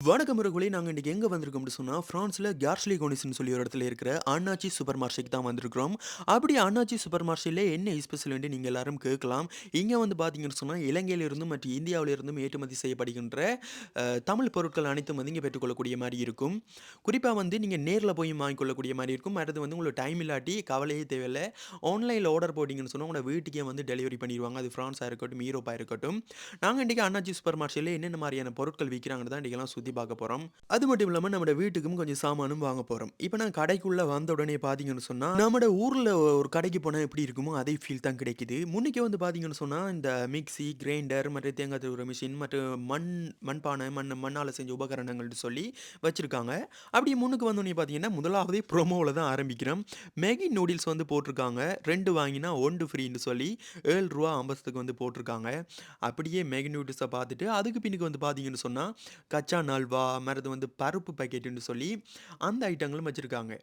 வணக்கம் உறவுகளே! நாங்கள் இன்றைக்கி எங்கே வந்திருக்கோம் சொன்னால் ஃப்ரான்ஸில் ஃப்ரான்ஸ்ல கோனிஸ்னு சொல்லி ஒரு இடத்துல இருக்கிற அண்ணாச்சி சூப்பர் மார்க்கெட் தான் வந்திருக்கிறோம். அப்படி அண்ணாச்சி சூப்பர் மார்க்கெட்டில் என்ன ஸ்பெஷல்ன்ட்டு நீங்கள் எல்லாரும் கேட்கலாம். இங்கே வந்து பார்த்தீங்கன்னு சொன்னால் இலங்கையிலிருந்தும் மற்றும் இந்தியாவிலிருந்தும் ஏற்றுமதி செய்யப்படுகின்ற தமிழ் பொருட்கள் அனைத்தும் வந்து இங்கே பெற்றுக்கொள்ளக்கூடிய மாதிரி இருக்கும். குறிப்பாக வந்து நீங்கள் நேரில் போய் வாங்கிக்கொள்ளக்கூடிய மாதிரி இருக்கும். அடுத்து வந்து உங்களுக்கு டைம் இல்லாட்டி கவலையே தேவையில்ல. ஆன்லைனில் ஆர்டர் போட்டிங்கன்னு சொன்னால் உங்களோட வீட்டுக்கே வந்து டெலிவரி பண்ணிடுவாங்க அது ஃப்ரான்ஸாக இருக்கட்டும், யூரோப்பா இருக்கட்டும். நாங்கள் இன்றைக்கி அண்ணாச்சி சூப்பர் மார்க்கெட்டில் என்னென்ன மாதிரியான பொருட்கள் விற்கிறாங்கன்னு தான் இன்னைக்கெல்லாம் பற்றி பார்க்க போகிறோம் அது மட்டும் இல்லாமல் நம்ம வீட்டுக்கும் கொஞ்சம் சாமானும் வாங்க போகிறோம் இப்போ நான் கடைக்குள்ளே வந்த உடனே பார்த்தீங்கன்னு சொன்னால் நம்மட ஊரில் ஒரு கடைக்கு போனால் எப்படி இருக்குமோ அதே ஃபீல் தான் கிடைக்குது. முன்னைக்கு வந்து பார்த்தீங்கன்னு சொன்னால் இந்த மிக்சி கிரைண்டர் மற்றும் தேங்காய் துருவுற மிஷின் மற்றும் மண் மண்பானை, மண் மண்ணால் செஞ்ச உபகரணங்கள்னு சொல்லி வச்சுருக்காங்க அப்படி முன்னுக்கு வந்தோடனே பார்த்தீங்கன்னா, முதலாவதே ப்ரோமோவில் தான் ஆரம்பிக்கிறோம். மேகி நூடில்ஸ் வந்து போட்டிருக்காங்க. ரெண்டு வாங்கினா ஒன்று ஃப்ரீன்னு சொல்லி ஏழு ரூபா ஐம்பதுக்கு வந்து போட்டிருக்காங்க. அப்படியே மேகி நூடுல்ஸை பார்த்துட்டு, அதுக்கு பின்னுக்கு வந்து பார்த்தீங்கன்னு சொன்னால் கச்சான் அல்வா, மறுது வந்து பருப்பு பாக்கெட்டுன்னு சொல்லி அந்த ஐட்டங்களும் வச்சிருக்காங்க.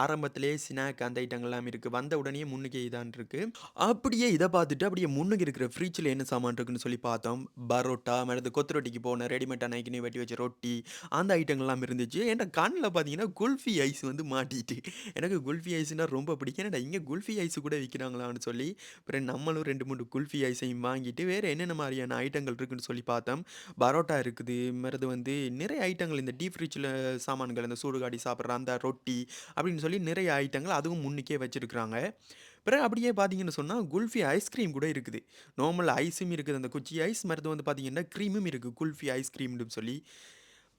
ஆரம்பத்திலேயே ஸ்நாக் அந்த ஐட்டங்கள்லாம் இருக்குது வந்த உடனேயே முன்னுக்கு இதான் இருக்குது அப்படியே இதை பார்த்துட்டு, அப்படியே முன்னுக்கு இருக்கிற ஃப்ரிட்ஜில் என்ன சாமான் இருக்குன்னு சொல்லி பார்த்தோம். பரோட்டா, மறுது கொத்து ரொட்டிக்கு போன ரெடிமேடாக நைக்கினே வெட்டி வச்ச ரொட்டி, அந்த ஐட்டங்கள்லாம் இருந்துச்சு. என்ட கண்ணில் பார்த்தீங்கன்னா, குல்ஃபி ஐஸ் வந்து மாட்டிட்டு. எனக்கு குல்ஃபி ஐஸ்னால் ரொம்ப பிடிக்கும். என்னடா இங்கே குல்ஃபி ஐஸ் கூட விற்கிறாங்களான்னு சொல்லி, அப்புறம் நம்மளும் 2, 3 குல்ஃபி ஐஸையும் வாங்கிட்டு, வேறு என்னென்ன மாதிரியான ஐட்டங்கள் இருக்குன்னு சொல்லி பார்த்தோம். பரோட்டா இருக்குது, மறுது வந்து நிறைய ஐட்டங்கள் இந்த டீப் ஃப்ரிட்ஜில் சாமான்கள், இந்த சூடுகாட்டி சாப்பிட்ற அந்த ரொட்டி அப்படின்னு சொல்லி நிறைய ஐட்டங்கள் அதுவும் முன்னுக்கே வச்சுருக்குறாங்க பிறகு அப்படியே பார்த்தீங்கன்னு சொன்னால் குல்ஃபி ஐஸ்கிரீம் கூட இருக்குது. நார்மல் ஐஸும் இருக்குது. அந்த குச்சி ஐஸ், மருந்து வந்து பார்த்தீங்கன்னா, க்ரீமும் இருக்குது குல்ஃபி ஐஸ்கிரீம்னு சொல்லி.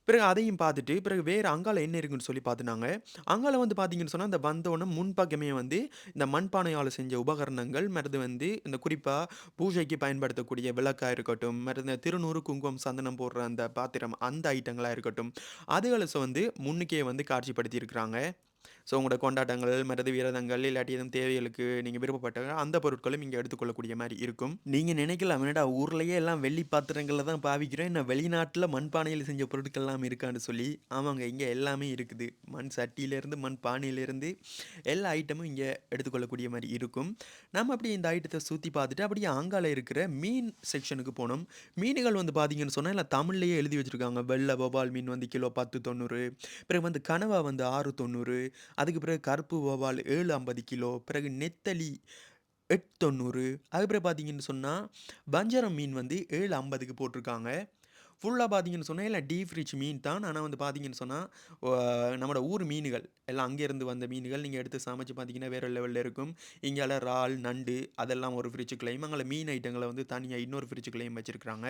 பிறகு அதையும் பார்த்துட்டு, பிறகு வேறு அங்கால என்ன இருக்குன்னு சொல்லி பார்த்துனாங்க. அங்கால வந்து பார்த்தீங்கன்னு சொன்னால் இந்த வந்தோனே முன்பக்கமே வந்து இந்த மண்பானையால் செஞ்ச உபகரணங்கள், மருந்து வந்து இந்த குறிப்பாக பூஜைக்கு பயன்படுத்தக்கூடிய விளக்காக இருக்கட்டும், மருந்து திருநூறு, குங்குமம், சந்தனம் போடுற அந்த பாத்திரம், அந்த ஐட்டங்களாக இருக்கட்டும், அதுகள வந்து முன்னுக்கே வந்து காட்சிப்படுத்தியிருக்கிறாங்க ஸோ உங்களோட கொண்டாட்டங்கள், மருது விரதங்கள், இல்லாட்டி எதுவும் தேவைகளுக்கு நீங்கள் விருப்பப்பட்ட அந்த பொருட்களும் இங்கே எடுத்துக்கொள்ளக்கூடிய மாதிரி இருக்கும். நீங்கள் நினைக்கலாம், என்னடா ஊர்லேயே எல்லாம் வெள்ளி பாத்திரங்களில் தான் பாவிக்கிறோம். என்ன வெளிநாட்டில் மண்பானையில் செஞ்ச பொருட்கள்லாம் இருக்கான்னு சொல்லி, ஆமாங்க இங்கே எல்லாமே இருக்குது. மண் சட்டியிலேருந்து, மண் பானையிலேருந்து எல்லா ஐட்டமும் இங்கே எடுத்துக்கொள்ளக்கூடிய மாதிரி இருக்கும். நம்ம அப்படியே இந்த ஐட்டத்தை சுற்றி பார்த்துட்டு, அப்படியே ஆங்கால இருக்கிற மீன் செக்ஷனுக்கு போனோம். மீன்கள் வந்து பார்த்தீங்கன்னு சொன்னால் எல்லாம் தமிழ்லயே எழுதி வச்சுருக்காங்க வெள்ளை வவ்வால் மீன் வந்து கிலோ 10.90 பிறகு வந்து கனவா வந்து 6.90 அதுக்கு பிறகு கருப்பு கோவால் ஏழு ஐம்பது கிலோ, பிறகு நெத்தலி 8.90 அதுக்கு பிறகு பார்த்தீங்கன்னு சொன்னால் வஞ்சரம் மீன் வந்து 7.50க்கு போட்டிருக்காங்க. ஃபுல்லாக பார்த்தீங்கன்னு சொன்னால் எல்லாம் டீப் ஃப்ரிட்ஜ் மீன் தான். ஆனால் வந்து பார்த்தீங்கன்னு சொன்னால் நம்மளோட ஊர் மீன்கள் எல்லாம் அங்கேருந்து வந்த மீன்கள் நீங்கள் எடுத்து சமைச்சு பார்த்தீங்கன்னா, வேறு லெவலில் இருக்கும். இங்கால இறால், நண்டு அதெல்லாம் ஒரு ஃப்ரிட்ஜுக்குள்ளேயும், அங்கே மீன் ஐட்டங்களை வந்து தனியாக இன்னொரு ஃப்ரிட்ஜுக்குள்ளேயும் வச்சிருக்காங்க.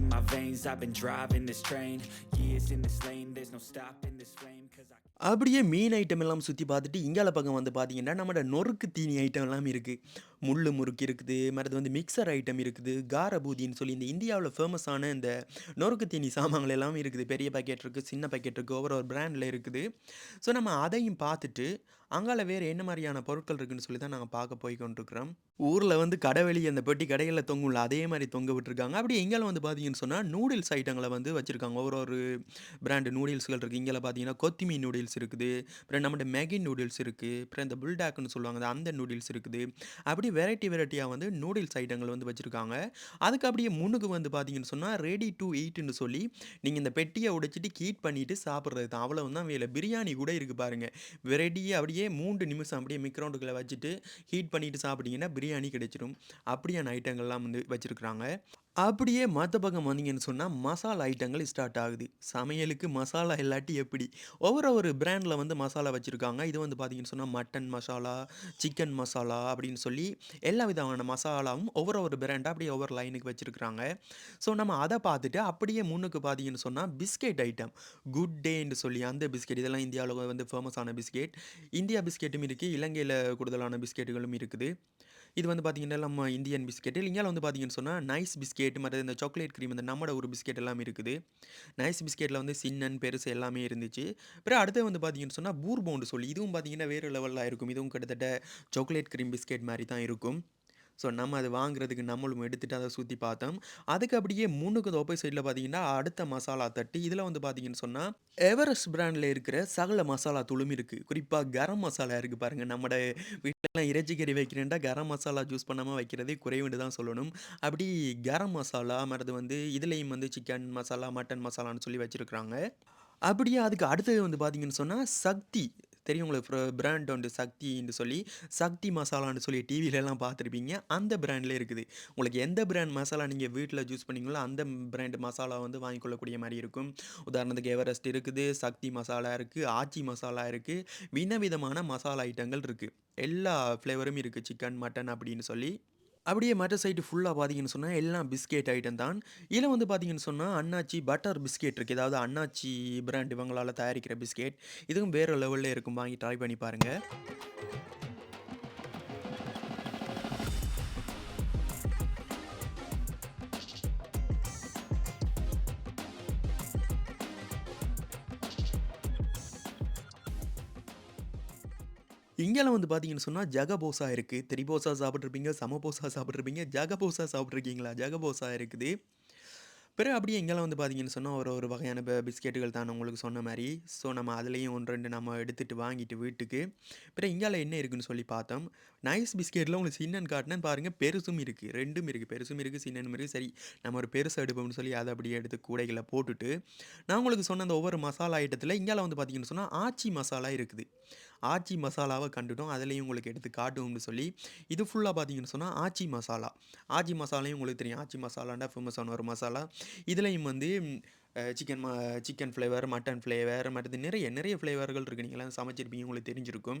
In my veins, I've been driving this train. Years in this lane, there's no stopping this flame. Cause I அப்படியே மீன் ஐட்டம் எல்லாம் சுற்றி பார்த்துட்டு, இங்கால பக்கம் வந்து பார்த்தீங்கன்னா, நம்மளோட நொறுக்கு தீனி ஐட்டம் எல்லாம் இருக்குது முள் முறுக்கு இருக்குது, மறது வந்து மிக்ஸர் ஐட்டம் இருக்குது, காரபூதின்னு சொல்லி இந்த இந்தியாவில் ஃபேமஸான இந்த நொறுக்கு தீனி சாமான்கள் எல்லாம் இருக்குது. பெரிய பாக்கெட் இருக்குது சின்ன பாக்கெட் இருக்குது ஒவ்வொரு ஒரு பிராண்டில் இருக்குது. ஸோ நம்ம அதையும் பார்த்துட்டு, அங்கால வேறு என்ன மாதிரியான பொருட்கள் இருக்குன்னு சொல்லி தான் நாங்கள் பார்க்க போய் கொண்டிருக்கிறோம். ஊரில் வந்து கடை அந்த பெட்டி கடைகளில் தொங்கும்ல, அதே மாதிரி தொங்க விட்டுருக்காங்க. அப்படியே இங்கால வந்து பார்த்தீங்கன்னு சொன்னால் நூடுல்ஸ் ஐட்டங்களை வந்து வச்சுருக்காங்க ஒரு ஒரு பிராண்ட் நூடுல்ஸ்கள் இருக்குது இங்கே பார்த்தீங்கன்னா, கொத்திமி நூடுல்ஸ் இருக்குது. அப்புறம் நம்மட்ட மேகி நூடுல்ஸ் இருக்குது அப்புறம் இந்த புல்டாக்னு சொல்லுவாங்க. அந்த நூடுல்ஸ் இருக்குது. அப்படி வெரைட்டி வெரைட்டியாக வந்து நூடுல்ஸ் ஐட்டங்கள் வந்து வச்சுருக்காங்க அதுக்கு அப்படியே முன்னுக்கு வந்து பார்த்தீங்கன்னு சொன்னால் ரெடி டூ ஈட்ன்னு சொல்லி, நீங்கள் இந்த பெட்டியை உடைச்சிட்டு ஹீட் பண்ணிவிட்டு சாப்பிட்றது தான். அவ்வளோ தான் வேலை. பிரியாணி கூட இருக்குது பாருங்கள் ரெடியா அப்படியே மூன்று நிமிஷம் அப்படியே மிக்ரவுண்டுக்குள்ள வச்சுட்டு, ஹீட் பண்ணிவிட்டு சாப்பிட்டீங்கன்னா, பிரியாணி கிடைச்சிடும் அப்படியான ஐட்டங்கள்லாம் வந்து வச்சுருக்குறாங்க அப்படியே மற்ற பக்கம் வந்தீங்கன்னு சொன்னால் மசாலா ஐட்டங்கள் ஸ்டார்ட் ஆகுது. சமையலுக்கு மசாலா இல்லாட்டி எப்படி? ஒவ்வொரு ஒரு பிராண்டில் வந்து மசாலா வச்சுருக்காங்க இது வந்து பார்த்தீங்கன்னு சொன்னால் மட்டன் மசாலா, சிக்கன் மசாலா அப்படின்னு சொல்லி எல்லா விதமான மசாலாவும் ஒவ்வொரு ஒரு பிராண்டாக அப்படியே ஒவ்வொரு லைனுக்கு வச்சுருக்குறாங்க ஸோ நம்ம அதை பார்த்துட்டு, அப்படியே முன்னுக்கு பார்த்தீங்கன்னு சொன்னால் பிஸ்கெட் ஐட்டம். குட் டேன்னு சொல்லி அந்த பிஸ்கெட் இதெல்லாம் இந்தியாவில் வந்து ஃபேமஸான பிஸ்கெட் இந்தியா பிஸ்கெட்டும் இருக்குது இலங்கையில் கூடுதலான பிஸ்கெட்டுகளும் இருக்குது. இது வந்து பார்த்தீங்கன்னா, நம்ம இந்தியன் பிஸ்கெட் இல்லைங்க வந்து பார்த்தீங்கன்னு சொன்னால் நைஸ் பிஸ்கெட் மற்ற இந்த சாக்லேட் க்ரீம் இந்த நம்மட ஒரு பிஸ்கெட் எல்லாமே இருக்குது. நைஸ் பிஸ்கெட்டில் வந்து சின்னன், பெருசு எல்லாமே இருந்துச்சு. அப்புறம் அடுத்து வந்து பார்த்தீங்கன்னு பூர் பவுண்டு சொல்லி இதுவும் பார்த்தீங்கன்னா, வேறு லெவலில் இருக்கும். இதுவும் கிட்டத்தட்ட சாக்லேட் க்ரீம் பிஸ்கெட் மாதிரி தான் இருக்கும். ஸோ நம்ம அது வாங்குறதுக்கு நம்மளும் எடுத்துகிட்டு அதை சுற்றி பார்த்தோம். அதுக்கு அப்படியே மூணுக்கு தோப்பை சைடில் பார்த்தீங்கன்னா, அடுத்த மசாலா தட்டி. இதில் வந்து பார்த்தீங்கன்னு சொன்னால் எவரெஸ்ட் பிராண்டில் இருக்கிற சகல மசாலா தூளும் இருக்குது குறிப்பாக கரம் மசாலா இருக்குது பாருங்கள் நம்மட வீட்டிலலாம் இறைச்சி கறி வைக்கிறேன்டா கரம் மசாலா ஜூஸ் பண்ணாமல் வைக்கிறதே குறைவுண்டு தான் சொல்லணும். அப்படி கரம் மசாலா, மறது வந்து இதுலேயும் வந்து சிக்கன் மசாலா, மட்டன் மசாலான்னு சொல்லி வச்சுருக்குறாங்க. அப்படியே அதுக்கு அடுத்தது வந்து பார்த்தீங்கன்னு சொன்னால் சக்தி. தெரியும் உங்களுக்கு பிராண்ட் உண்டு சக்தின்னு சொல்லி, சக்தி மசாலான்னு சொல்லி டிவிலெலாம் பார்த்துருப்பீங்க. அந்த பிராண்டில் இருக்குது. உங்களுக்கு எந்த பிராண்ட் மசாலா நீங்கள் வீட்டில் ஜூஸ் பண்ணீங்களோ, அந்த பிராண்ட் மசாலா வந்து வாங்கி கொள்ளக்கூடிய மாதிரி இருக்கும். உதாரணத்துக்கு எவரெஸ்ட் இருக்குது, சக்தி மசாலா இருக்குது ஆச்சி மசாலா இருக்குது விதவிதமான மசாலா ஐட்டங்கள் இருக்குது எல்லா ஃப்ளேவரும் இருக்குது சிக்கன், மட்டன் அப்படின்னு சொல்லி. அப்படியே மற்ற சைடு ஃபுல்லாக பார்த்தீங்கன்னு சொன்னால் எல்லாம் பிஸ்கெட் ஐட்டம் தான். இதில் வந்து பார்த்தீங்கன்னு சொன்னால் அண்ணாச்சி பட்டர் பிஸ்கெட் இருக்குது அதாவது அண்ணாச்சி பிராண்ட் இவங்களால் தயாரிக்கிற பிஸ்கெட் இதுவும் வேற லெவலில் இருக்கும். வாங்கி ட்ரை பண்ணி பாருங்கள் இங்கெல்லாம் வந்து பார்த்தீங்கன்னு சொன்னால் ஜகபோசா இருக்குது திரிபோசா சாப்பிட்ருப்பீங்க சமபோசா சாப்பிட்ருப்பீங்க ஜகபோசா சாப்பிட்ருக்கீங்களா ஜகபோசா இருக்குது. பிறகு அப்படியே எங்கெல்லாம் வந்து பார்த்தீங்கன்னு சொன்னால் ஒரு ஒரு வகையான இப்போ பிஸ்கெட்டுகள் தான் நான் உங்களுக்கு சொன்ன மாதிரி ஸோ நம்ம அதுலேயும் ஒன்று ரெண்டு நம்ம எடுத்துட்டு வாங்கிட்டு வீட்டுக்கு. பிறகு இங்கால என்ன இருக்குன்னு சொல்லி பார்த்தோம். நைஸ் பிஸ்கெட்டில் உங்களுக்கு சின்னன் காட்டினேன் பாருங்கள் பெருசும் இருக்குது ரெண்டும் இருக்குது பெருசும் இருக்குது சின்னனும் இருக்குது சரி நம்ம ஒரு பெருசு எடுப்போம்னு சொல்லி அதை அப்படியே எடுத்து கூடைகளை போட்டுட்டு, நான் உங்களுக்கு சொன்ன அந்த ஒவ்வொரு மசாலா ஐட்டத்தில் இங்கால வந்து பார்த்தீங்கன்னு சொன்னால் ஆச்சி மசாலா இருக்குது. ஆச்சி மசாலாவை கண்டுட்டோம். அதுலேயும் உங்களுக்கு எடுத்து காட்டுவோம்னு சொல்லி, இது ஃபுல்லாக பார்த்தீங்கன்னு சொன்னால் ஆச்சி மசாலா. ஆச்சி மசாலையும் உங்களுக்கு தெரியும். ஆச்சி மசாலாண்டா ஃபேமஸான ஒரு மசாலா. இதுலேயும் வந்து சிக்கன் ம சிக்கன் ஃப்ளேவர், மட்டன் ஃப்ளேவர் மற்றது நிறைய நிறைய ஃப்ளேவர்கள் இருக்குது நீங்களாம் சமைச்சிருப்பீங்க. உங்களுக்கு தெரிஞ்சிருக்கும்.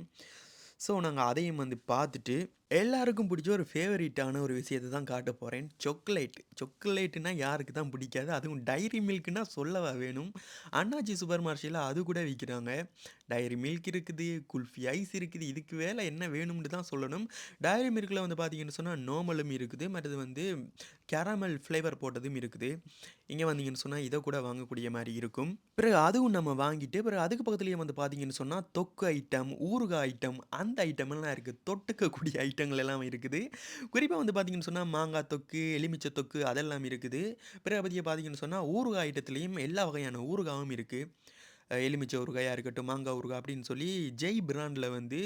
ஸோ நாங்கள் அதையும் வந்து பார்த்துட்டு, எல்லாருக்கும் பிடிச்ச ஒரு ஃபேவரட்டான ஒரு விஷயத்தை தான் காட்ட போகிறேன் சாக்லேட். சாக்லேட்னா யாருக்கு தான் பிடிக்காது? அதுவும் டைரி மில்க்னா சொல்லவா வேணும்? அண்ணாச்சி சூப்பர் மார்ஷல்ல அது கூட விற்கிறாங்க டைரி மில்க் இருக்குது, குல்ஃபி ஐஸ் இருக்குது. இதுக்கு வேலை என்ன வேணும்னு தான் சொல்லணும். டைரி மில்கில் வந்து பார்த்தீங்கன்னு சொன்னால் நோமலும் இருக்குது. மற்றது வந்து கேரமல் ஃப்ளேவர் போட்டதும் இருக்குது. இங்கே வந்தீங்கன்னு சொன்னால் இதை கூட வாங்கக்கூடிய மாதிரி இருக்கும். பிறகு அதுவும் நம்ம வாங்கிட்டு, பிறகு அதுக்கு பக்கத்துலேயே வந்து பார்த்தீங்கன்னு சொன்னால் தொக்கு ஐட்டம், ஊறுகாய் ஐட்டம் அந்த ஐட்டம்லாம் இருக்குது தொட்டுக்கக்கூடிய ஐட்டம் ஐட்டங்கள் எல்லாம் இருக்குது. குறிப்பாக வந்து பார்த்தீங்கன்னு சொன்னால் மாங்காய் தொக்கு, எலுமிச்சை தொக்கு அதெல்லாம் இருக்குது. பிறகு அப்படியே பார்த்திங்கன்னு சொன்னால் ஊறுகாய் ஐட்டத்துலேயும் எல்லா வகையான ஊறுகாயும் இருக்குது எலுமிச்சை ஊறுகாயாக இருக்கட்டும், மாங்காய் ஊறுகாய் அப்படின்னு சொல்லி ஜெய் பிராண்டில் வந்து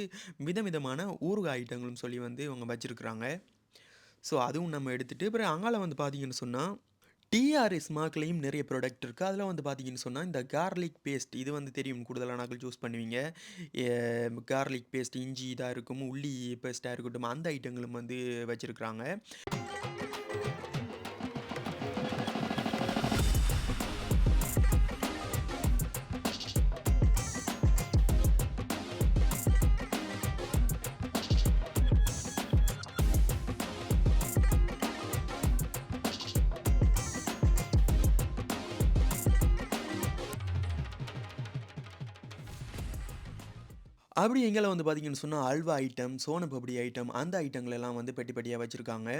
விதவிதமான ஊறுகாய் ஐட்டங்களும் சொல்லி வந்து இவங்க வச்சுருக்குறாங்க ஸோ அதுவும் நம்ம எடுத்துகிட்டு பிறகு அங்கால வந்து பார்த்திங்கன்னு சொன்னால் டிஆர்எஸ் மார்க்லேயும் நிறைய ப்ராடக்ட் இருக்குது அதில் வந்து பார்த்தீங்கன்னு சொன்னால் இந்த கார்லிக் பேஸ்ட் இது வந்து தெரியும். கூடுதலானாக்கள் சூஸ் பண்ணுவீங்க. கார்லிக் பேஸ்ட் இஞ்சி இதாக இருக்கும், உள்ளி பேஸ்ட்டாக இருக்கட்டும், அந்த ஐட்டங்களும் வந்து வச்சுருக்குறாங்க. அப்படி எங்கேல வந்து பார்த்தீங்கன்னு சொன்னால் அல்வா ஐட்டம், சோனபப்படி ஐட்டம் அந்த ஐட்டங்கள் எல்லாம் வந்து பெட்டி பெட்டியாக வச்சுருக்காங்க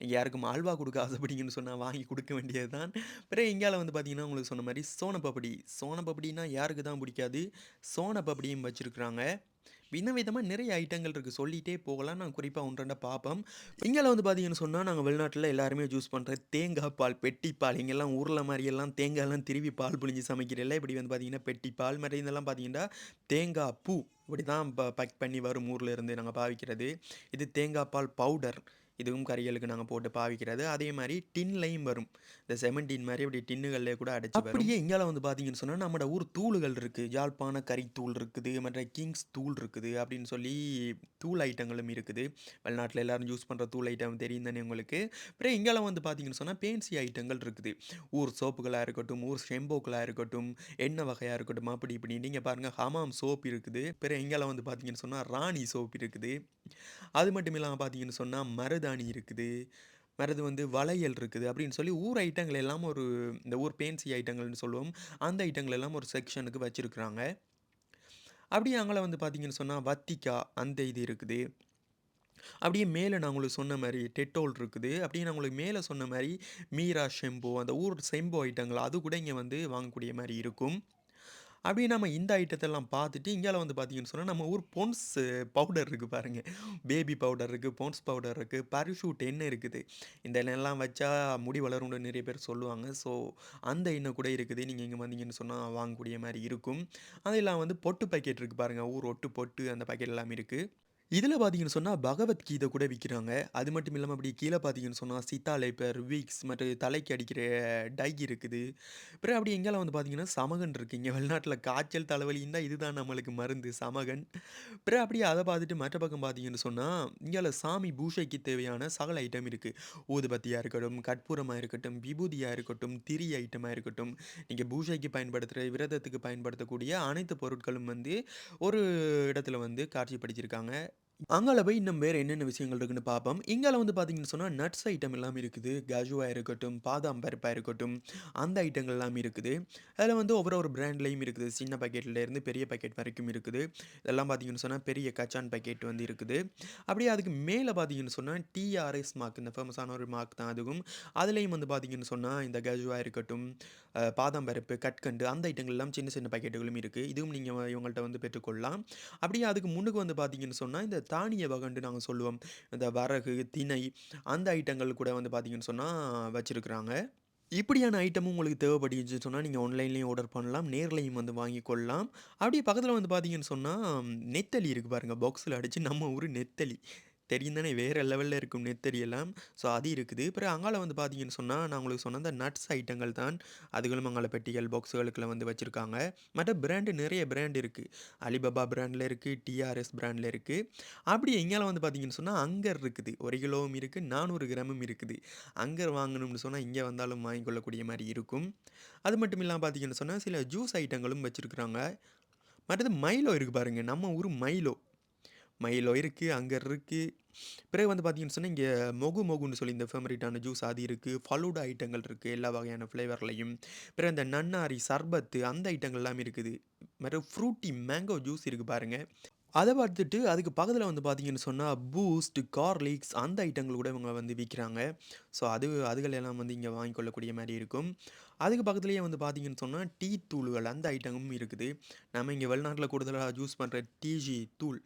யாருக்கும் அல்வா கொடுக்க ஆசைப்படிங்கன்னு சொன்னால் வாங்கி கொடுக்க வேண்டியது தான். பிறகு இங்கால வந்து பார்த்தீங்கன்னா, உங்களுக்கு சொன்ன மாதிரி சோனப்பப்படி சோனபப்படின்னா யாருக்கு தான் பிடிக்காது? சோனபப்படியும் இந்த விதவிதமா நிறைய ஐட்டங்கள் இருக்குது சொல்லிகிட்டே போகலாம். நான் குறிப்பாக 1, 2 பார்ப்போம். இங்கே வந்து பார்த்தீங்கன்னு சொன்னால் நாங்கள் வெளிநாட்டில் எல்லாருமே யூஸ் பண்ணுற தேங்காய் பால், பெட்டி பால். இங்கெல்லாம் ஊரில் மாதிரியெல்லாம் தேங்காயெல்லாம் திருவி பால் புழிஞ்சு சமைக்கிறதில்ல. இப்படி வந்து பார்த்தீங்கன்னா, பெட்டி பால். மாதிரி இதெல்லாம் பார்த்தீங்கன்னா, தேங்காய் பூ. இப்படிதான் இப்போ பேக் பண்ணி வரும் ஊரில் இருந்து நாங்கள் பாவிக்கிறது. இது தேங்காய் பால் பவுடர். இதுவும் கறிகளுக்கு நாங்கள் போட்டு பாவிக்கிறது. அதே மாதிரி டின்லையும் வரும். இந்த செமன் மாதிரி அப்படி டின்னுகள்லே கூட அடைச்சு அப்படியே இங்கால வந்து பார்த்தீங்கன்னு சொன்னால் நம்மளோட ஊர் தூளுகள் இருக்குது யாழ்ப்பாண கறித்தூள் இருக்குது, மற்ற கிங்ஸ் தூள் இருக்குது அப்படின்னு சொல்லி தூள் ஐட்டங்களும் இருக்குது. வெளிநாட்டில் எல்லாரும் யூஸ் பண்ணுற தூள் ஐட்டம் தெரியும் தானே உங்களுக்கு. பிறகு இங்கால வந்து பார்த்தீங்கன்னு சொன்னால் பேன்சி ஐட்டங்கள் இருக்குது. ஊர் சோப்புகளாக இருக்கட்டும், ஊர் ஷெம்போக்களாக இருக்கட்டும், எண்ணெய் வகையாக இருக்கட்டும், அப்படி இப்படி. நீங்கள் பாருங்கள் ஹமாம் சோப் இருக்குது. பிற இங்கால வந்து பார்த்தீங்கன்னு சொன்னால் ராணி சோப் இருக்குது. அது மட்டும் இல்லாமல் பார்த்தீங்கன்னு சொன்னால் மருத மருதாணி இருக்குது. மற்றது வந்து வளையல் இருக்குது. அப்படின்னு சொல்லி ஊர் ஐட்டங்கள் எல்லாம் ஒரு இந்த ஊர் பேன்சி ஐட்டங்கள்னு சொல்லுவோம். அந்த ஐட்டங்கள் எல்லாம் ஒரு செக்ஷனுக்கு வச்சுருக்குறாங்க அப்படியே அங்கே வந்து பார்த்திங்கன்னு சொன்னால் வத்திக்கா அந்த இது இருக்குது. அப்படியே மேலே நான் உங்களுக்கு சொன்ன மாதிரி டெட்டோல் இருக்குது. அப்படியே நான் உங்களுக்கு மேலே சொன்ன மாதிரி மீரா ஷெம்போ அந்த ஊர் செம்போ ஐட்டங்கள் அது கூட இங்கே வந்து வாங்கக்கூடிய மாதிரி இருக்கும். அப்படியே நம்ம இந்த ஐட்டத்தெல்லாம் பார்த்துட்டு இங்கால வந்து பார்த்தீங்கன்னு சொன்னால் நம்ம ஊர் பொன்ஸ் பவுடர் இருக்குது பாருங்கள் பேபி பவுடர் இருக்குது பொன்ஸ் பவுடர் இருக்குது பரிஷூட் எண்ணெய் இருக்குது. இந்த எண்ணெய்லாம் வச்சா முடி வளரும்னு நிறைய பேர் சொல்லுவாங்க. ஸோ அந்த எண்ணெய் கூட இருக்குது. நீங்கள் இங்கே வந்தீங்கன்னு சொன்னால் வாங்கக்கூடிய மாதிரி இருக்கும். அதெல்லாம் வந்து பொட்டு பாக்கெட் இருக்குது பாருங்கள் ஊர் ஒட்டு பொட்டு அந்த பாக்கெட் எல்லாமே இருக்குது இதில் பார்த்தீங்கன்னு சொன்னால் பகவத்கீதை கூட விற்கிறாங்க அது மட்டும் இல்லாமல் அப்படி கீழே பார்த்தீங்கன்னு சொன்னால் சித்தாலேப்பர், வீக்ஸ் மற்றும் தலைக்கு அடிக்கிற டை இருக்குது. பிறகு அப்படி இங்கால வந்து பார்த்தீங்கன்னா, சமகன் இருக்குது இங்கே வெளிநாட்டில் காய்ச்சல், தலைவலின்னா இதுதான் நம்மளுக்கு மருந்து சமகன். பிறகு அப்படியே அதை பார்த்துட்டு மற்ற பக்கம் பார்த்தீங்கன்னு சொன்னால் இங்கால சாமி பூஷைக்கு தேவையான சகல ஐட்டம் இருக்குது ஊதுபத்தியாக இருக்கட்டும், கற்பூரமாக இருக்கட்டும், விபூதியாக இருக்கட்டும், திரி ஐட்டமாக இருக்கட்டும், நீங்கள் பூஷைக்கு பயன்படுத்துகிற விரதத்துக்கு பயன்படுத்தக்கூடிய அனைத்து பொருட்களும் வந்து ஒரு இடத்துல வந்து காட்சிப்படுத்தியிருக்காங்க. அங்கால போய் இன்னும் வேறு என்னென்ன விஷயங்கள் இருக்குன்னு பார்ப்போம். இங்கால வந்து பார்த்தீங்கன்னு சொன்னால் நட்ஸ் ஐட்டம் எல்லாம் இருக்குது. கேஷூவா இருக்கட்டும், பாதாம் பருப்பாக இருக்கட்டும், அந்த ஐட்டங்கள் எல்லாமே இருக்குது. அதில் வந்து ஒவ்வொரு ஒரு பிராண்ட்லேயும் இருக்குது. சின்ன பாக்கெட்லேருந்து பெரிய பாக்கெட் வரைக்கும் இருக்குது. இதெல்லாம் பார்த்தீங்கன்னு சொன்னால் பெரிய கச்சான் பாக்கெட் வந்து இருக்குது. அப்படியே அதுக்கு மேலே பார்த்தீங்கன்னு சொன்னால் டிஆர்எஸ் மார்க் இந்த ஃபேமஸான ஒரு மார்க் தான் அதுவும். அதுலேயும் வந்து பார்த்தீங்கன்னு சொன்னால் இந்த கேஷூவா இருக்கட்டும், பாதாம் பருப்பு, கட்கண்டு அந்த ஐட்டங்கள் எல்லாம் சின்ன சின்ன பக்கெட்டுகளும் இருக்குது இதுவும் நீங்கள் இவங்கள்ட்ட வந்து பெற்றுக்கொள்ளலாம். அப்படியே அதுக்கு முன்னுக்கு வந்து பார்த்தீங்கன்னு சொன்னால் இந்த தானிய வகைன்னு நாங்கள் சொல்லுவோம். இந்த வரகு, திணை அந்த ஐட்டங்கள் கூட வந்து பார்த்தீங்கன்னு சொன்னால் வச்சுருக்குறாங்க இப்படியான ஐட்டமும் உங்களுக்கு தேவைப்பட்டுச்சுன்னு சொன்னால் நீங்கள் ஆன்லைன்லேயும் ஆர்டர் பண்ணலாம். நேர்லையும் வந்து வாங்கி கொள்ளலாம். அப்படியே பக்கத்தில் வந்து பார்த்தீங்கன்னு சொன்னால் நெத்தலி இருக்குது பாருங்கள் பாக்ஸில் அடித்து நம்ம ஊர் நெத்தலி. தெரியும் தானே வேறு லெவலில் இருக்கும் நெத்தலி ஸோ அது இருக்குது. பிறகு அங்கால வந்து பார்த்தீங்கன்னு சொன்னால் நான் உங்களுக்கு சொன்ன அந்த நட்ஸ் ஐட்டங்கள் தான். அதுகளும் அங்கால பெட்டிகள், பாக்ஸுகளுக்குள்ள வந்து வச்சுருக்காங்க மற்ற பிராண்டு நிறைய பிராண்ட் இருக்குது அலிபாபா பிராண்டில் இருக்குது டிஆர்எஸ் பிராண்டில் இருக்குது அப்படி இங்கால வந்து பார்த்தீங்கன்னு சொன்னால் அங்கர் இருக்குது. ஒரு கிலோவும் இருக்குது நானூறு கிராமும் இருக்குது. அங்கர் வாங்கணும்னு சொன்னால் இங்கே வந்தாலும் வாங்கிக் கொள்ளக்கூடிய இருக்கும். அது மட்டும் இல்லாமல் பார்த்தீங்கன்னு சொன்னால் சில ஜூஸ் ஐட்டங்களும் வச்சுருக்குறாங்க மற்றது மைலோ இருக்குது பாருங்கள் நம்ம ஊர் மைலோ. மயிலோ இருக்கு, அங்கே இருக்கு. பிறகு வந்து பார்த்தீங்கன்னு சொன்னால் இங்கே மொகு மொகுன்னு சொல்லி இந்த ஃபேமரிட்டான ஜூஸ் அது இருக்குது ஃபலூடா ஐட்டங்கள் இருக்குது எல்லா வகையான ஃப்ளேவர்லையும் பிறகு இந்த நன்னாரி, சர்பத்து அந்த ஐட்டங்கள் எல்லாமே இருக்குது. மறு ஃப்ரூட்டி மேங்கோ ஜூஸ் இருக்குது பாருங்கள் அதை பார்த்துட்டு அதுக்கு பக்கத்தில் வந்து பார்த்தீங்கன்னு சொன்னால் பூஸ்ட், கார்லிக்ஸ் அந்த ஐட்டங்கள் கூட இவங்க வந்து விற்கிறாங்க ஸோ அது அதுகள் எல்லாம் வந்து இங்கே வாங்கிக்கொள்ளக்கூடிய கொள்ளக்கூடிய இருக்கும். அதுக்கு பக்கத்துலேயே வந்து பார்த்தீங்கன்னு சொன்னால் டீ தூள்கள் அந்த ஐட்டமும் இருக்குது. நம்ம இங்கே வெளிநாட்டில் கூடுதலாக யூஸ் பண்ணுற டீஜி தூள்,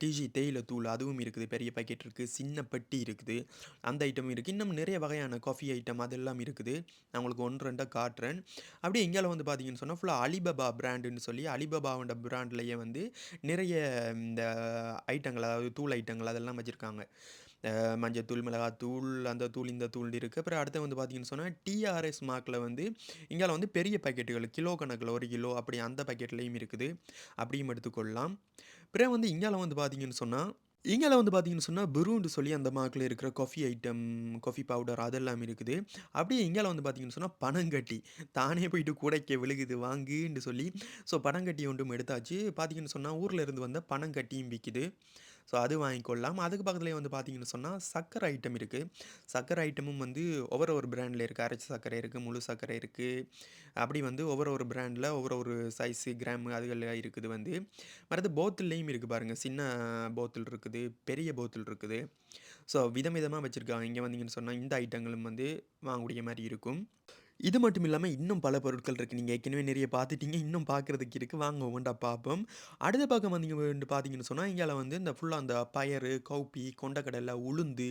டிஜி தேயிலை தூள் அதுவும் இருக்குது. பெரிய பாக்கெட் இருக்குது சின்ன பெட்டி இருக்குது. அந்த ஐட்டமும் இருக்குது இன்னும் நிறைய வகையான காஃபி ஐட்டம் அதெல்லாம் இருக்குது. நான் உங்களுக்கு 1, 2 காட்டுறேன். அப்படியே இங்கால வந்து பார்த்தீங்கன்னு சொன்னால் ஃபுல்லாக அலிபபா பிராண்டுன்னு சொல்லி அலிபபாவோட பிராண்ட்லேயே வந்து நிறைய இந்த ஐட்டங்கள் அதாவது தூள் ஐட்டங்கள் அதெல்லாம் வச்சுருக்காங்க அ மஞ்சத்தூள், மிளகாத்தூள், அந்த தூள், இந்த தூள் இருக்குது அப்புறம் அடுத்து வந்து பார்த்தீங்கன்னு சொன்னால் டிஆர்எஸ் மார்க்கில் வந்து இங்கால வந்து பெரிய பாக்கெட்டுகள் கிலோ கணக்கில் ஒரு கிலோ அப்படி அந்த பாக்கெட்லேயும் இருக்குது. அப்படியும் எடுத்துக்கொள்ளலாம். பிறகு வந்து இங்கால வந்து பார்த்தீங்கன்னு சொன்னால் இங்கால வந்து பார்த்தீங்கன்னு சொன்னால் ப்ரூன்னு சொல்லி அந்த மார்க்கில் இருக்கிற காஃபி ஐட்டம், காஃபி பவுடர் அதெல்லாம் இருக்குது. அப்படியே இங்கால வந்து பார்த்தீங்கன்னு சொன்னால் பனங்கட்டி. தானே போயிட்டு கூடைக்கு விழுகுது வாங்குன்னு சொல்லி. ஸோ பனங்கட்டி ஒன்றும் எடுத்தாச்சு. பார்த்தீங்கன்னு சொன்னால் ஊரில் இருந்து வந்த பனங்கட்டியும் விற்கிது ஸோ அது வாங்கிக்கொள்ளலாம் அதுக்கு பக்கத்துலேயே வந்து பார்த்தீங்கன்னு சொன்னால் சர்க்கரை ஐட்டம் இருக்குது சர்க்கரை ஐட்டமும் வந்து ஒவ்வொரு ஒரு பிராண்டில் இருக்குது அரைச்சி சர்க்கரை இருக்குது முழு சர்க்கரை இருக்குது அப்படி வந்து ஒவ்வொரு ஒரு பிராண்டில் ஒவ்வொரு ஒரு சைஸு, கிராமு அதுகள்ல இருக்குது வந்து. மற்றது போத்தில்லையும் இருக்குது பாருங்கள் சின்ன போத்தில் இருக்குது, பெரிய போத்தில் இருக்குது. ஸோ விதம் விதமாக வச்சுருக்காங்க இங்கே வந்தீங்கன்னு சொன்னால் இந்த ஐட்டங்களும் வந்து வாங்கக்கூடிய மாதிரி இருக்கும். இது மட்டும் இல்லாமல் இன்னும் பல பொருட்கள் இருக்குது நீங்கள் ஏற்கனவே நிறைய பார்த்துட்டீங்க. இன்னும் பார்க்கறதுக்கு இருக்குது வாங்க ஒவ்வொன்றா பார்ப்போம். அடுத்த பக்கம் வந்தீங்க வந்து பார்த்தீங்கன்னு சொன்னால் இங்கே வந்து இந்த ஃபுல்லாக அந்த பயறு, கவுப்பி, கொண்டக்கடலை உளுந்து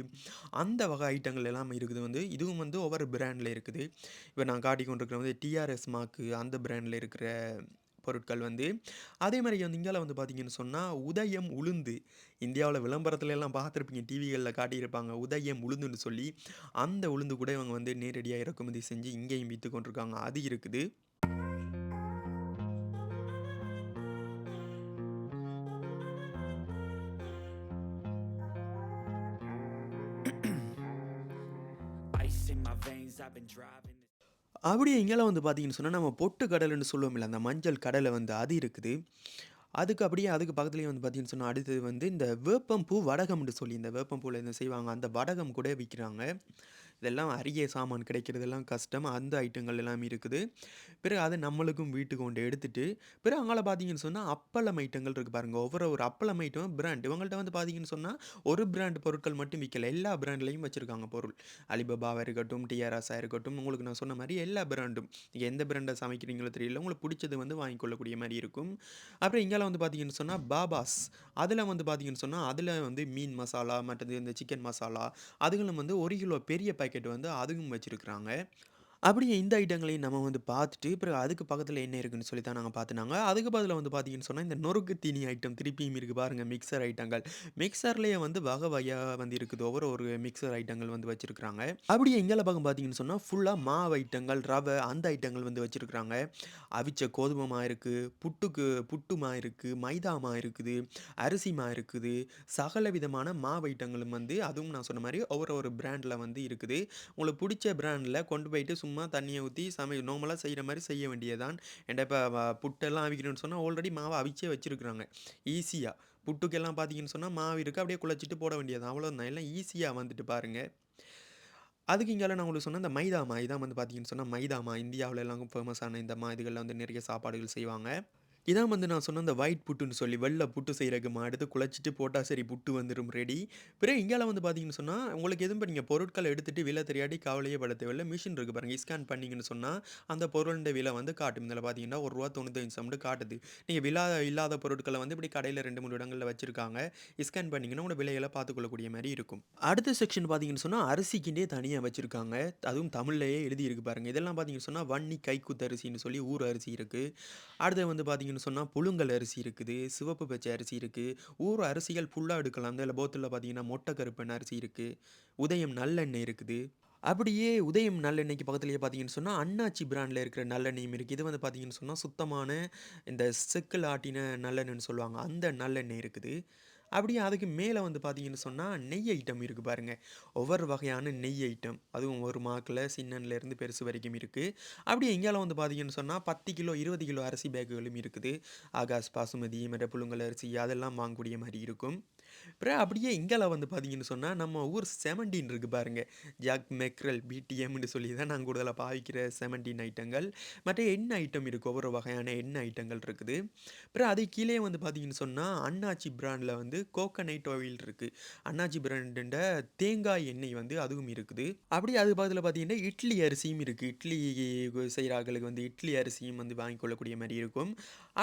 அந்த வகை ஐட்டங்கள் எல்லாம் இருக்குது வந்து. இதுவும் வந்து ஒவ்வொரு பிராண்டில் இருக்குது. இப்போ நான் காட்டிக்கொண்டிருக்கிற வந்து டிஆர்எஸ் மாக்கு அந்த பிராண்டில் இருக்கிற பொருட்கள் வந்து. அதே மாதிரி வந்து இந்தியாவில் வந்து பார்த்தீங்கன்னு சொன்னா, உதயம் உளுந்து. இந்தியாவில் விளம்பரத்துல எல்லாம் பார்த்துருப்பீங்க டிவிகளில் காட்டியிருப்பாங்க. உதயம் உளுந்துன்னு சொல்லி. அந்த உளுந்து கூட இவங்க வந்து நேரடியாக இறக்குமதி செஞ்சு இங்கேயும் விற்று கொண்டிருக்காங்க. அது இருக்குது. I've been driving. அப்படியே இங்கெல்லாம் வந்து பார்த்தீங்கன்னு சொன்னால் நம்ம பொட்டு கடலைன்னு சொல்லுவோம்ல, அந்த மஞ்சள் கடலை வந்து அது இருக்குது. அதுக்கு அப்படியே அதுக்கு பக்கத்துலேயே வந்து பார்த்தீங்கன்னு சொன்னால் அடுத்தது வந்து இந்த வேப்பம்பூ வடகம்னு சொல்லி இந்த வேப்பம்பூவில் என்ன செய்வாங்க. அந்த வடகம் கூட விற்கிறாங்க இதெல்லாம் அரிய சாமான் கிடைக்கிறதெல்லாம் கஷ்டம். அந்த ஐட்டங்கள் எல்லாம் இருக்குது. பிறகு அதை நம்மளுக்கும் வீட்டுக்கு கொண்டு எடுத்துட்டு, பிறகு அவங்கள பார்த்தீங்கன்னு சொன்னால் அப்பளம் ஐட்டங்கள் இருக்குது பாருங்க. ஒவ்வொரு ஒரு அப்பளம் ஐட்டம் பிராண்ட். இவங்கள்ட்ட வந்து பார்த்தீங்கன்னு சொன்னால் ஒரு பிராண்ட் பொருட்கள் மட்டும் விற்கல எல்லா பிராண்ட்லயும் வச்சுருக்காங்க பொருள். அலிபாபாவாக இருக்கட்டும், டிஆர்எஸ்ஸா இருக்கட்டும், உங்களுக்கு நான் சொன்ன மாதிரி எல்லா பிராண்டும். நீங்கள் எந்த பிராண்டை சமைக்கிறீங்களோ தெரியல. உங்களுக்கு பிடிச்சது வந்து வாங்கி கொள்ளக்கூடிய மாதிரி இருக்கும். அப்புறம் இங்கெல்லாம் வந்து பார்த்தீங்கன்னு சொன்னால் பாபாஸ். அதில் வந்து பார்த்தீங்கன்னு சொன்னால் அதில் வந்து மீன் மசாலா, மற்றது இந்த சிக்கன் மசாலா, அதுகளும் வந்து ஒரு கிலோ பெரிய பாக்கெட் வந்து அதுவும் வச்சுருக்குறாங்க. அப்படியே இந்த ஐட்டங்களையும் நம்ம வந்து பார்த்துட்டு, பிறகு அதுக்கு பக்கத்தில் என்ன இருக்குன்னு சொல்லி தான் நாங்கள் பார்த்துனாங்க. அதுக்கு பதில் வந்து பார்த்தீங்கன்னு சொன்னால் இந்த நொறுக்கு தீனி ஐட்டம் திருப்பியும் இருக்குது பாருங்கள் மிக்ஸர் ஐட்டங்கள். மிக்சர்லேயே வந்து வகை வகையாக வந்து இருக்குது. ஒவ்வொரு ஒரு மிக்சர் ஐட்டங்கள் வந்து வச்சிருக்காங்க. அப்படியே இங்கால பக்கம் பார்த்தீங்கன்னு சொன்னால் ஃபுல்லாக மாவு ஐட்டங்கள், ரவை அந்த ஐட்டங்கள் வந்து வச்சிருக்காங்க. அவிச்ச கோதுமை மா புட்டுக்கு புட்டுமாக இருக்குது மைதாமா இருக்குது, அரிசி மா இருக்குது. சகல விதமான மாவு ஐட்டங்களும் வந்து அதுவும் நான் சொன்ன மாதிரி ஒவ்வொரு ஒரு பிராண்டில் வந்து இருக்குது. உங்களுக்கு பிடிச்ச பிராண்டில் கொண்டு போயிட்டு சும்மா தண்ணியை ஊற்றி சமை நார்மலா செய்கிற மாதிரி செய்ய வேண்டியதான் ஏன்டா புட்டெல்லாம் அவிக்கணும்னு சொன்னால் ஆல்ரெடி மாவை அவிச்சே வச்சுருக்குறாங்க ஈஸியாக புட்டுக்கெல்லாம் பார்த்தீங்கன்னு சொன்னால் மாவு இருக்கு. அப்படியே குழச்சிட்டு போட வேண்டியது தான். அவ்வளோதான். எல்லாம் ஈஸியாக வந்துட்டு பாருங்கள் அதுக்கு இங்கால நான் உங்களுக்கு சொன்ன இந்த மைதாமா இதான் வந்து பார்த்தீங்கன்னு சொன்னால் மைதா மா. எல்லாம் ஃபேமஸான இந்த மா இதுகளில் வந்து நிறைய சாப்பாடுகள் செய்வாங்க. இதான் வந்து நான் சொன்ன அந்த ஒயிட் புட்டுன்னு சொல்லி வெள்ளை புட்டு செய்கிறக்கு மாடுத்து குழச்சிட்டு போட்டால் சரி புட்டு வந்துடும் ரெடி. பிறகு இங்கால வந்து பார்த்தீங்கன்னு சொன்னால் உங்களுக்கு எதுவும் இப்போ நீங்கள் பொருட்கள எடுத்துகிட்டு விலை தெரியாடி கவலையே பட தேவையில்ல. மிஷின் இருக்குது பாருங்கள் ஸ்கேன் பண்ணிங்கன்னு சொன்னால் அந்த பொருளுடைய விலை வந்து காட்டும். இதில் பார்த்தீங்கன்னா ஒரு ரூபா தொண்ணூத்தஞ்சு 1.95 காட்டுது. நீங்கள் விலா இல்லாத பொருட்களை வந்து இப்படி கடையில் ரெண்டு மூணு இடங்களில் வச்சுருக்காங்க ஸ்கேன் பண்ணிங்கன்னா உங்களோட விலையெல்லாம் பார்த்துக்கொள்ளக்கூடிய மாதிரி இருக்கும். அடுத்த செக்ஷன் பார்த்தீங்கன்னு சொன்னால் அரிசிக்கிண்டே தனியாக வச்சுருக்காங்க அதுவும் தமிழ்லேயே எழுதியிருக்கு பாருங்கள் இதெல்லாம் பார்த்தீங்கன்னு சொன்னால் வன்னி கைக்குத்து அரிசின்னு சொல்லி ஊர் அரிசி இருக்குது அடுத்து வந்து பார்த்தீங்கன்னு சொன்னால் புழுங்கல் அரிசி இருக்குது. சிவப்பு பச்சை அரிசி இருக்குது ஊர் அரிசிகள் ஃபுல்லா எடுக்கலாம். இதுல போத்தில் பார்த்தீங்கன்னா, மொட்டை கருப்பன் அரிசி இருக்குது உதயம் நல்லெண்ணெய் இருக்குது. அப்படியே உதயம் நல்லெண்ணெய்க்கு பக்கத்துலேயே பார்த்தீங்கன்னு சொன்னால் அண்ணாச்சி பிராண்டில் இருக்கிற நல்லெண்ணெயும் இருக்குது இது வந்து பார்த்தீங்கன்னு சொன்னால் சுத்தமான இந்த செக்கில் ஆட்டின நல்லெண்ணெய்னு சொல்லுவாங்க. அந்த நல்லெண்ணெய் இருக்குது. அப்படியே அதுக்கு மேலே வந்து பார்த்தீங்கன்னு சொன்னால் நெய் ஐட்டம் இருக்குது பாருங்கள் ஒவ்வொரு வகையான நெய் ஐட்டம். அதுவும் ஒரு மாக்கில் சின்னன்லேருந்து பெருசு வரைக்கும் இருக்குது அப்படியே எங்கேயால வந்து பார்த்தீங்கன்னு சொன்னால் பத்து கிலோ, 20 கிலோ அரிசி பேக்குகளும் இருக்குது. ஆகாஷ் பாசுமதி, மற்ற புழுங்கல் அரிசி அதெல்லாம் வாங்கக்கூடிய மாதிரி இருக்கும். அப்புறம் அப்படியே இங்கெல்லாம் வந்து பார்த்தீங்கன்னு சொன்னால் நம்ம ஊர் செவன்டீன் இருக்குது பாருங்கள் ஜாக் மெக்ரல், பிடிஎம்னு சொல்லி தான் நான் கூடுதலாக பாவிக்கிற செவன்டீன் ஐட்டங்கள். மற்ற எண்ணெய் ஐட்டம் இருக்குது ஒவ்வொரு வகையான எண்ணெய் ஐட்டங்கள் இருக்குது. அப்புறம் அதை கீழே வந்து பார்த்தீங்கன்னு சொன்னால் அண்ணாச்சி பிராண்டில் வந்து கோகனைட் ஆயில் இருக்குது அண்ணாச்சி பிராண்டுண்ட தேங்காய் எண்ணெய் வந்து அதுவும் இருக்குது. அப்படியே அதுக்கு பதில் பார்த்தீங்கன்னா, இட்லி அரிசியும் இருக்குது இட்லி செய்கிற ஆட்களுக்கு வந்து இட்லி அரிசியும் வந்து வாங்கி கொள்ளக்கூடிய மாதிரி இருக்கும்.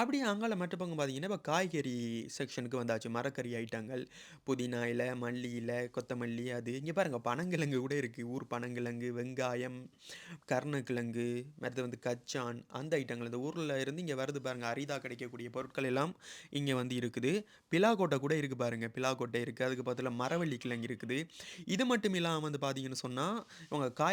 அப்படியே அங்கால மற்ற பக்கம் பார்த்தீங்கன்னா, இப்போ காய்கறி செக்ஷனுக்கு வந்தாச்சு. மரக்கறி ஐட்டங்கள். புதினா இலை, மல்லி இலை, கொத்தமல்லி அது. இங்கே பாருங்க பனங்கிழங்கு கூட இருக்குது ஊர் பனங்கிழங்கு, வெங்காயம், கருணக்கிழங்கு, மற்றது வந்து கச்சான் அந்த ஐட்டங்கள். இந்த ஊரில் இருந்து இங்கே வருது பாருங்கள் அரிதா கிடைக்கக்கூடிய பொருட்கள் எல்லாம் இங்கே வந்து இருக்குது. பிலாக்கோட்டை கூட இருக்குது பாருங்க. பிலாக்கோட்டை இருக்குது அதுக்கு பக்கத்தில் மரவள்ளி கிழங்கு இருக்குது. இது மட்டும் இல்லாமல் வந்து பார்த்தீங்கன்னு சொன்னால் இவங்க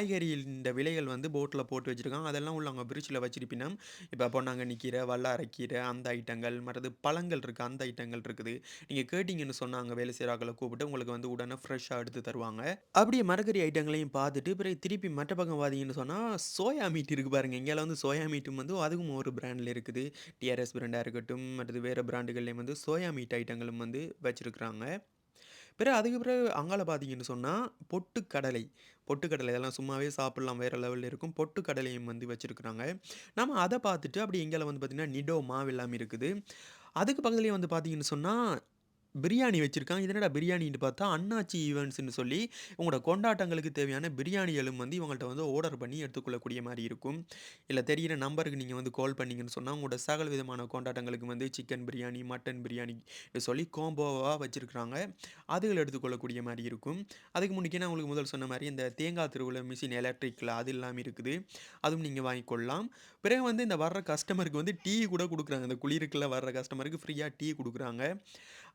இந்த விலைகள் வந்து போட்டில் போட்டு வச்சுருக்காங்க அதெல்லாம் உள்ள அவங்க பிரிட்ஜில் வச்சிருப்பினம். இப்போ பொன்னாங்கண்ணி கீரை, வல்லாரக்கீரை அந்த ஐட்டங்கள், மற்றது பழங்கள் இருக்குது அந்த ஐட்டங்கள் இருக்குது. நீங்கள் கேட்டிங்கன்னு சொன்னால் சொன்னா, அங்கே வேலை செய்ற கூப்பிட்டு உங்களுக்கு வந்து உடனே ஃப்ரெஷ்ஷாக எடுத்து தருவாங்க. அப்படியே மரக்கறி ஐட்டங்களையும் பார்த்துட்டு, பிறகு திருப்பி மற்ற பக்கம் பார்த்தீங்கன்னு சொன்னால் சோயா மீட் இருக்குது பாருங்க. இங்கால வந்து சோயா மீட்டும் வந்து அதுவும் ஒரு பிராண்டில் இருக்குது. டிஆர்எஸ் பிராண்டாக இருக்கட்டும், மற்றது வேறு பிராண்டுகள்லேயும் வந்து சோயா மீட் ஐட்டங்களும் வந்து வச்சுருக்குறாங்க பிறகு அதுக்கு பிறகு அங்கால பார்த்தீங்கன்னு சொன்னால் பொட்டுக்கடலை. பொட்டுக்கடலை இதெல்லாம் சும்மாவே சாப்பிட்லாம் வேறு லெவலில் இருக்கும். பொட்டுக்கடலையும் வந்து வச்சுருக்குறாங்க நம்ம அதை பார்த்துட்டு அப்படி எங்கேயால வந்து பார்த்திங்கன்னா நிடோ மாவு இருக்குது. அதுக்கு பக்கத்துலேயே வந்து பார்த்தீங்கன்னு சொன்னால் பிரியாணி வச்சுருக்காங்க இதனடா என்னடா பிரியாணின்னு பார்த்தா, அண்ணாச்சி ஈவெண்ட்ஸ்னு சொல்லி உங்களோட கொண்டாட்டங்களுக்கு தேவையான பிரியாணிகளும் வந்து இவங்கள்ட்ட வந்து ஆர்டர் பண்ணி எடுத்துக்கொள்ளக்கூடிய மாதிரி இருக்கும். இல்லை தெரியிற நம்பருக்கு நீங்கள் வந்து கால் பண்ணீங்கன்னு சொன்னால் உங்களோட சகல விதமான கொண்டாட்டங்களுக்கு வந்து சிக்கன் பிரியாணி, மட்டன் பிரியாணி சொல்லி கோம்போவாக வச்சுருக்குறாங்க அதுகள் எடுத்துக்கொள்ளக்கூடிய மாதிரி இருக்கும். அதுக்கு முன்னாடி நான் உங்களுக்கு முதல் சொன்ன மாதிரி இந்த தேங்காய் திருவிழா மிஷின் எலக்ட்ரிக்கில் அது இல்லாமல் இருக்குது. அதுவும் நீங்கள் வாங்கிக் கொள்ளலாம். பிறகு வந்து இந்த வர்ற கஸ்டமருக்கு வந்து டீ கூட கொடுக்குறாங்க இந்த குளிருக்குள்ள வர்ற கஸ்டமருக்கு ஃப்ரீயாக டீ கொடுக்குறாங்க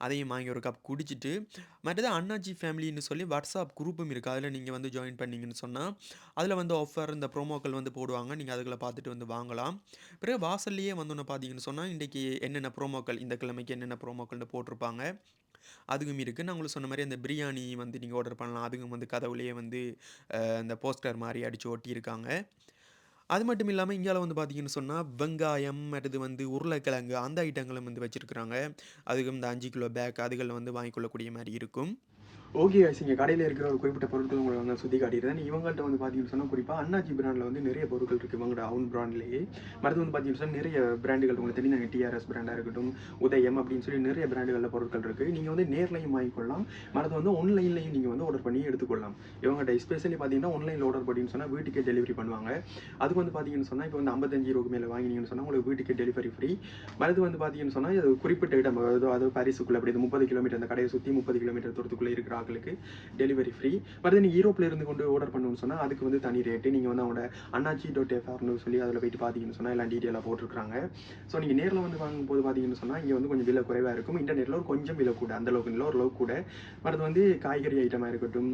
அதையும் வாங்கி ஒரு கப் குடிச்சிட்டு, மற்றது அண்ணாச்சி ஃபேமிலின்னு சொல்லி வாட்ஸ்அப் குரூப்பும் இருக்குது அதில் நீங்கள் வந்து ஜாயின் பண்ணீங்கன்னு சொன்னால் அதில் வந்து ஆஃபர் இந்த ப்ரோமோக்கள் வந்து போடுவாங்க. நீங்கள் அதுகளை பார்த்துட்டு வந்து வாங்கலாம். பிறகு வாசல்லையே வந்தோனே பார்த்தீங்கன்னு சொன்னால் இன்றைக்கி என்னென்ன ப்ரோமோக்கள் இந்த கிழமைக்கு என்னென்ன ப்ரோமோக்கள்னு போட்டிருப்பாங்க. அதுவும் இருக்குது நான் உங்களுக்கு சொன்ன மாதிரி அந்த பிரியாணி வந்து நீங்கள் ஆர்டர் பண்ணலாம். அதுவும் வந்து கதவுலேயே வந்து அந்த இந்த போஸ்டர் மாதிரி அடித்து ஒட்டியிருக்காங்க. அது மட்டும் இல்லாமல் இந்தியாவில் வந்து பார்த்தீங்கன்னு சொன்னா, வெங்காயம், மற்றது வந்து உருளைக்கிழங்கு அந்த ஐட்டங்களும் வந்து வச்சுருக்குறாங்க அதுக்கும் இந்த அஞ்சு கிலோ பேக் அதுகளில் வந்து வாங்கிக்கொள்ளக்கூடிய கொள்ளக்கூடிய இருக்கும். ஓகே ஐஸ் இங்கே கடையில் இருக்கிற ஒரு குறிப்பிட்ட பொருட்கள் உங்களை வந்து சுற்றி காட்டிடுறேன் இவங்கள்ட்ட வந்து பார்த்தீங்கன்னு சொன்னால் குறிப்பாக அண்ணாச்சி பிராண்டில் வந்து நிறைய பொருட்கள் இருக்குது இவங்களோட அவன் பிராண்ட்லேயே மருந்து வந்து பார்த்தீங்கன்னு சொன்னால் நிறைய பிராண்டுகள் உங்களுக்கு தெரியும். டிஆர்எஸ் பிராண்டாக இருக்கட்டும் உதயம் அப்படின்னு சொல்லி நிறைய பிராண்டுகளில் பொருட்கள் இருக்குது நீங்கள் வந்து நேர்லையும் வாங்கிக்கொள்ளலாம். மருந்து வந்து ஆன்லைன்லையும் நீங்கள் வந்து ஆர்டர் பண்ணி எடுத்துக்கொள்ளலாம். இவங்கள்ட்ட எஸ்பெஷலி பார்த்தீங்கன்னா ஆன்லைனில் ஆர்டர் பண்ணின்னு சொன்னால் வீட்டுக்கே டெலிவரி பண்ணுவாங்க. அதுக்கு வந்து பார்த்தீங்கன்னு சொன்னால் இப்போ வந்து ஐம்பத்தஞ்சு ரூபாய்க்கு மேலே வாங்கினீங்கன்னு சொன்னால் உங்களுக்கு வீட்டுக்கே டெலிவரி ஃப்ரீ மருந்து வந்து பார்த்தீங்கன்னு சொன்னால் அது குறிப்பிட்ட இடம். அதாவது அது பாரிஸுக்குள்ள அப்படி முப்பது கிலோமீட்டர் அந்த கடையை சுற்றி முப்பது கிலோமீட்டர் தூரத்துக்குள்ளே இருக்கிற மக்களுக்கு டெலிவரி ஃப்ரீ வருது நீங்கள் யூரோப்பில் இருந்து கொண்டு ஆர்டர் பண்ணணும்னு சொன்னால் அதுக்கு வந்து தனி ரேட்டு நீங்கள் வந்து அவங்களோட அண்ணாச்சி டோட் எஃப்ஆர்னு சொல்லி அதில் போயிட்டு பார்த்தீங்கன்னு சொன்னால் எல்லாம் டீட்டெயிலாக போட்டிருக்காங்க ஸோ நீங்கள் நேரில் வந்து வாங்கும்போது பார்த்தீங்கன்னு சொன்னால் இங்கே வந்து கொஞ்சம் விலை குறைவாக இருக்கும். இன்டர்நெட்டில் ஒரு கொஞ்சம் விலை கூட அந்த அளவுக்கு இல்லை ஓரளவுக்கு கூட. மருந்து வந்து காய்கறி ஐட்டமாக இருக்கட்டும்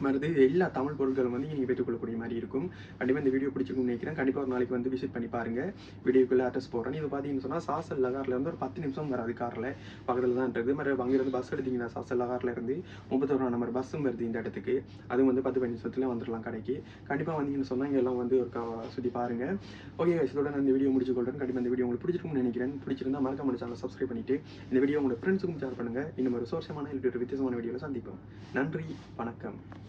மருந்து எல்லா தமிழ் பொருட்களும் வந்து நீங்கள் பெற்றுக்கொள்ளக்கூடிய மாதிரி இருக்கும். கண்டிப்பாக இந்த வீடியோ பிடிச்சிருக்கும்னு நினைக்கிறேன். கண்டிப்பாக ஒரு நாளைக்கு வந்து விசிட் பண்ணி பாருங்கள் வீடியோக்குள்ளே அட்ரஸ் போடுறேன். இது பார்த்தீங்கன்னு சொன்னால் சாசல் லகாரில் இருந்து ஒரு பத்து நிமிஷம் வராது காரில். பக்கத்தில் தான் இருக்குது. மாதிரி அங்கிருந்து பஸ் எடுத்தீங்கன்னா சாசல் லகாரில் இருந்து முப்பத்தொரு நம்பர் பஸ்ஸும் வருது இந்த இடத்துக்கு. அதுவும் வந்து பத்து பதினஞ்சு நிமிஷத்துல வந்துடலாம் கடைக்கு. கண்டிப்பாக வந்தீங்கன்னு சொன்னால் இங்கெல்லாம் வந்து ஒரு கா- சுற்றி பாருங்க. ஓகே இதோட நான் இந்த வீடியோ முடிச்சு கண்டிப்பாக இந்த வீடியோ உங்களுக்கு பிடிச்சிருக்கும்னு நினைக்கிறேன். பிடிச்சிருந்தா மறக்காம நம்ம சேனல் சப்ஸ்கிரைப் பண்ணிவிட்டு இந்த வீடியோ உங்களோட ஃப்ரெண்ட்ஸுக்கும் ஷேர் பண்ணுங்க. இன்னும் ஒரு சோர்ஷமான இல்லை ஒரு வித்தியாசமான வீடியோவில் சந்திப்போம். நன்றி வணக்கம்.